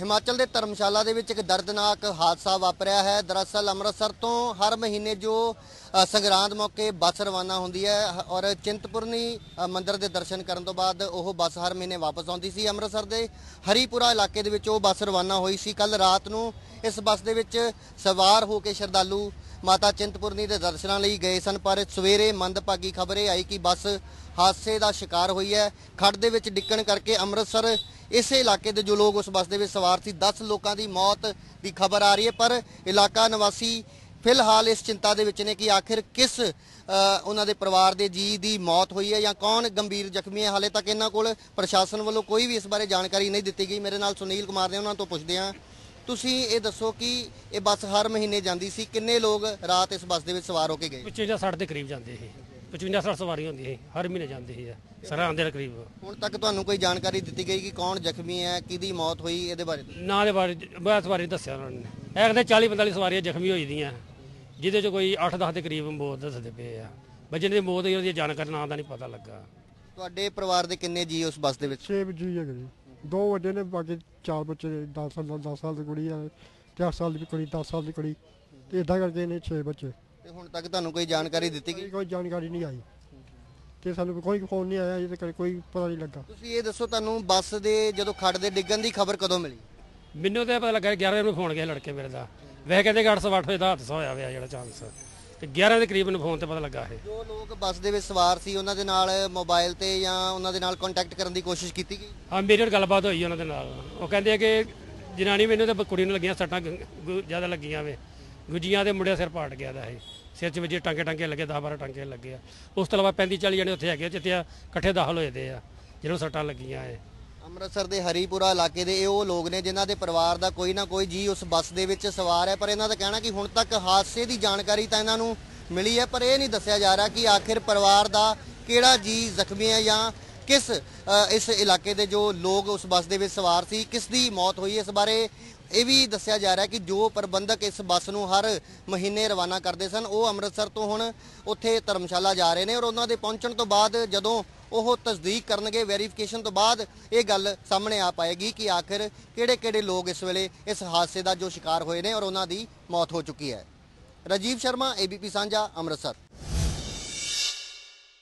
ਹਿਮਾਚਲ ਦੇ ਧਰਮਸ਼ਾਲਾ ਦੇ ਵਿੱਚ ਇੱਕ ਦਰਦਨਾਕ ਹਾਦਸਾ ਵਾਪਰਿਆ ਹੈ। ਦਰਅਸਲ ਅੰਮ੍ਰਿਤਸਰ ਤੋਂ ਹਰ ਮਹੀਨੇ ਜੋ ਸੰਗਰਾਂਦ ਮੌਕੇ ਬੱਸ ਰਵਾਨਾ ਹੁੰਦੀ ਹੈ ਔਰ ਚਿੰਤਪੁਰਨੀ ਅ, ਮੰਦਿਰ ਦੇ ਦਰਸ਼ਨ ਕਰਨ ਤੋਂ ਬਾਅਦ ਉਹ ਬੱਸ ਹਰ ਮਹੀਨੇ ਵਾਪਸ ਆਉਂਦੀ ਸੀ ਅੰਮ੍ਰਿਤਸਰ ਦੇ। ਹਰੀਪੁਰਾ ਇਲਾਕੇ ਦੇ ਵਿੱਚ ਉਹ ਬੱਸ ਰਵਾਨਾ ਹੋਈ ਸੀ। ਕੱਲ ਰਾਤ ਨੂੰ ਇਸ ਬੱਸ ਦੇ ਵਿੱਚ ਸਵਾਰ ਹੋ ਕੇ ਸ਼ਰਧਾਲੂ ਮਾਤਾ ਚਿੰਤਪੁਰਨੀ ਦੇ ਦਰਸ਼ਨਾਂ ਲਈ ਗਏ ਸਨ ਪਰ ਸਵੇਰੇ ਮੰਦਭਾਗੀ ਖਬਰ ਇਹ ਆਈ ਕਿ ਬੱਸ ਹਾਦਸੇ ਦਾ ਸ਼ਿਕਾਰ ਹੋਈ ਹੈ। ਖੱਡ ਦੇ ਵਿੱਚ ਡਿੱਗਣ ਕਰਕੇ ਅੰਮ੍ਰਿਤਸਰ ਇਸੇ ਇਲਾਕੇ ਦੇ ਜੋ ਲੋਕ ਉਸ ਬੱਸ ਦੇ ਵਿੱਚ ਸਵਾਰ ਸੀ 10 ਲੋਕਾਂ ਦੀ ਮੌਤ ਦੀ ਖਬਰ ਆ ਰਹੀ ਹੈ, ਪਰ ਇਲਾਕਾ ਨਿਵਾਸੀ ਫਿਲਹਾਲ ਇਸ ਚਿੰਤਾ ਦੇ ਵਿੱਚ ਨੇ ਕਿ ਆਖਿਰ ਕਿਸ ਉਹਨਾਂ ਦੇ ਪਰਿਵਾਰ ਦੇ ਜੀ ਦੀ ਮੌਤ ਹੋਈ ਹੈ ਜਾਂ ਕੌਣ ਗੰਭੀਰ ਜ਼ਖਮੀ ਹੈ? ਹਾਲੇ ਤੱਕ ਇਹਨਾਂ ਕੋਲ ਪ੍ਰਸ਼ਾਸਨ ਵੱਲੋਂ ਕੋਈ ਵੀ ਇਸ ਬਾਰੇ ਜਾਣਕਾਰੀ ਨਹੀਂ ਦਿੱਤੀ ਗਈ। ਮੇਰੇ ਨਾਲ ਸੁਨੀਲ ਕੁਮਾਰ ਨੇ ਉਹਨਾਂ ਤੋਂ ਪੁੱਛਦੇ ਹਾਂ। ਤੁਸੀਂ ਇਹ ਦੱਸੋ ਕਿ ਇਹ ਬੱਸ ਹਰ ਮਹੀਨੇ ਜਾਂਦੀ ਸੀ? ਕਿੰਨੇ ਲੋਕ ਰਾਤ ਇਸ ਬੱਸ ਦੇ ਵਿੱਚ ਸਵਾਰ ਹੋ ਕੇ ਗਏ? 55 60 ਦੇ ਕਰੀਬ ਜਾਂਦੇ ਸੀ 55 60 ਸਵਾਰੀ ਹੁੰਦੀ ਸੀ ਹਰ ਮਹੀਨੇ ਜਾਂਦੇ ਸੀ ਸਰਾਂ ਦੇ ਕਰੀਬ। ਹੁਣ ਤੱਕ ਤੁਹਾਨੂੰ ਕੋਈ ਜਾਣਕਾਰੀ ਦਿੱਤੀ ਗਈ ਕਿ ਕੌਣ ਜ਼ਖਮੀ ਹੈ ਕਿਹਦੀ ਮੌਤ ਹੋਈ ਇਹਦੇ ਬਾਰੇ ਨਾਂ ਦੇ ਬਾਰੇ ਬਸ ਬਾਰੇ ਦੱਸਿਆ ਉਹਨਾਂ ਨੇ। ਇਹ ਕਹਿੰਦੇ 40 45 ਸਵਾਰੀਆਂ ਜ਼ਖਮੀ ਹੋਈ ਦੀਆਂ ਜਿਹਦੇ ਚ ਕੋਈ 8-10 ਦੇ ਕਰੀਬ ਮੌਤ ਦੱਸਦੇ ਪਏ ਆ। ਬੱਚੇ ਦੀ ਮੌਤ ਹੋਈ ਉਹਦੀ ਜਾਣਕਾਰੀ ਨਾਂ ਦਾ ਨਹੀਂ ਪਤਾ ਲੱਗਾ। ਤੁਹਾਡੇ ਪਰਿਵਾਰ ਦੇ ਕਿੰਨੇ ਜੀ ਉਸ ਬੱਸ ਦੇ ਵਿੱਚ? ਛੇ ਜੀ ਹੈਗੇ ਜੀ। ਦੋ ਵੱਡੇ ਨੇ ਬਾਕੀ ਚਾਰ ਬੱਚੇ 10 ਸਾਲ 10 ਸਾਲ ਦੀ ਕੁੜੀ ਆ ਤੇ 8 ਸਾਲ ਦੀ ਕੁੜੀ 10 ਸਾਲ ਦੀ ਕੁੜੀ ਤੇ ਇਦਾਂ ਕਰਕੇ ਨੇ 6 ਬੱਚੇ। ਤੇ ਹੁਣ ਤੱਕ ਤੁਹਾਨੂੰ ਕੋਈ ਜਾਣਕਾਰੀ ਦਿੱਤੀ ਗਈ? ਕੋਈ ਜਾਣਕਾਰੀ ਨਹੀਂ ਆਈ। ਤੇ ਸਾਨੂੰ ਕੋਈ ਫੋਨ ਨਹੀਂ ਆਇਆ ਜਿਹਦੇ ਕਰਕੇ ਕੋਈ ਪਤਾ ਨਹੀਂ ਲੱਗਾ। ਤੁਸੀਂ ਇਹ ਦੱਸੋ ਤੁਹਾਨੂੰ ਬੱਸ ਦੇ ਜਦੋਂ ਖੱਡ ਦੇ ਡਿੱਗਣ ਦੀ ਖਬਰ ਕਦੋਂ ਮਿਲੀ? ਮੈਨੂੰ ਤਾਂ ਪਤਾ ਲੱਗਾ 11 ਨੂੰ ਫੋਨ ਗਿਆ ਲੜਕੇ ਮੇਰੇ ਦਾ। ਵੈਸੇ ਕਹਿੰਦੇ ਕਿ 808 ਵਜੇ ਦਾ ਹਾਦਸਾ ਹੋਇਆ ਹੋਇਆ ਜਿਹੜਾ ਚਾਂਸ। ਤੇ 11 ਦੇ ਕਰੀਬ ਮੈਨੂੰ ਫੋਨ ਤੇ ਪਤਾ ਲੱਗਾ ਇਹ। ਜੋ ਲੋਕ ਬੱਸ ਦੇ ਵਿੱਚ ਸਵਾਰ ਸੀ ਉਹਨਾਂ ਦੇ ਨਾਲ ਮੋਬਾਈਲ ਤੇ ਜਾਂ ਉਹਨਾਂ ਦੇ ਨਾਲ ਕੰਟੈਕਟ ਕਰਨ ਦੀ ਕੋਸ਼ਿਸ਼ ਕੀਤੀ ਗਈ? ਹਾਂ ਮੇਰੀ ਨਾਲ ਗੱਲਬਾਤ ਹੋਈ ਉਹਨਾਂ ਦੇ ਨਾਲ। ਉਹ ਕਹਿੰਦੇ ਆ ਕਿ ਜਨਾਨੀ ਮੈਨੂੰ ਤੇ ਕੁੜੀ ਨੂੰ ਲੱਗੀਆਂ ਸੱਟਾਂ ਗ- ਗੁ- ਜ਼ਿਆਦਾ ਲੱਗੀਆਂ ਵੇ। ਗੁੱਜੀਆਂ ਦੇ ਮੁੰਡੇ ਦਾ ਸਿਰ ਪਾਟ ਗਿਆ ਦਾ ਇਹ। ਸਿਰ 'ਚ ਵਜੇ ਟਾਂਕੇ ਟਾਂਕੇ ਲੱਗੇ 10 12 ਟਾਂਕੇ ਲੱਗੇ ਆ। ਉਸ ਤੋਂ ਇਲਾਵਾ 35 40 ਜਣੇ ਉੱਥੇ ਹੈਗੇ ਜਿੱਥੇ ਆ ਇਕੱਠੇ ਦਾਖਲ ਹੋਏ ਦੇ ਆ, ਜਿਹਨਾਂ ਸੱਟਾਂ ਲੱਗੀਆਂ ਏ ਅੰਮ੍ਰਿਤਸਰ ਦੇ ਹਰੀਪੁਰਾ ਇਲਾਕੇ ਦੇ ਇਹ ਉਹ ਲੋਕ ਨੇ ਜਿਨ੍ਹਾਂ ਦੇ ਪਰਿਵਾਰ ਦਾ ਕੋਈ ਨਾ ਕੋਈ ਜੀ ਉਸ ਬੱਸ ਦੇ ਵਿੱਚ ਸਵਾਰ ਹੈ, ਪਰ ਇਹਨਾਂ ਦਾ ਕਹਿਣਾ ਕਿ ਹੁਣ ਤੱਕ ਹਾਦਸੇ ਦੀ ਜਾਣਕਾਰੀ ਤਾਂ ਇਹਨਾਂ ਨੂੰ ਮਿਲੀ ਹੈ, ਪਰ ਇਹ ਨਹੀਂ ਦੱਸਿਆ ਜਾ ਰਿਹਾ ਕਿ ਆਖਿਰ ਪਰਿਵਾਰ ਦਾ ਕਿਹੜਾ ਜੀ ਜ਼ਖਮੀ ਹੈ ਜਾਂ ਕਿਸ ਇਸ ਇਲਾਕੇ ਦੇ ਜੋ ਲੋਕ ਉਸ ਬੱਸ ਦੇ ਵਿੱਚ ਸਵਾਰ ਸੀ, ਕਿਸ ਦੀ ਮੌਤ ਹੋਈ ਇਸ ਬਾਰੇ ਇਹ ਵੀ ਦੱਸਿਆ ਜਾ ਰਿਹਾ ਕਿ ਜੋ ਪ੍ਰਬੰਧਕ ਇਸ ਬੱਸ ਨੂੰ ਹਰ ਮਹੀਨੇ ਰਵਾਨਾ ਕਰਦੇ ਸਨ, ਉਹ ਅੰਮ੍ਰਿਤਸਰ ਤੋਂ ਹੁਣ ਉੱਥੇ ਧਰਮਸ਼ਾਲਾ ਜਾ ਰਹੇ ਨੇ ਔਰ ਉਹਨਾਂ ਦੇ ਪਹੁੰਚਣ ਤੋਂ ਬਾਅਦ ਜਦੋਂ ਉਹ ਤਸਦੀਕ ਕਰਨਗੇ, ਵੈਰੀਫਿਕੇਸ਼ਨ ਤੋਂ ਬਾਅਦ ਇਹ ਗੱਲ ਸਾਹਮਣੇ ਆ ਪਾਏਗੀ ਕਿ ਆਖਿਰ ਕਿਹੜੇ-ਕਿਹੜੇ ਲੋਕ ਇਸ ਵੇਲੇ ਇਸ ਹਾਦਸੇ ਦਾ ਜੋ ਸ਼ਿਕਾਰ ਹੋਏ ਨੇ ਔਰ ਉਹਨਾਂ ਦੀ ਮੌਤ ਹੋ ਚੁੱਕੀ ਹੈ। ਰਾਜੀਵ ਸ਼ਰਮਾ ਏਬੀਪੀ ਸਾਂਝਾ, ਅੰਮ੍ਰਿਤਸਰ।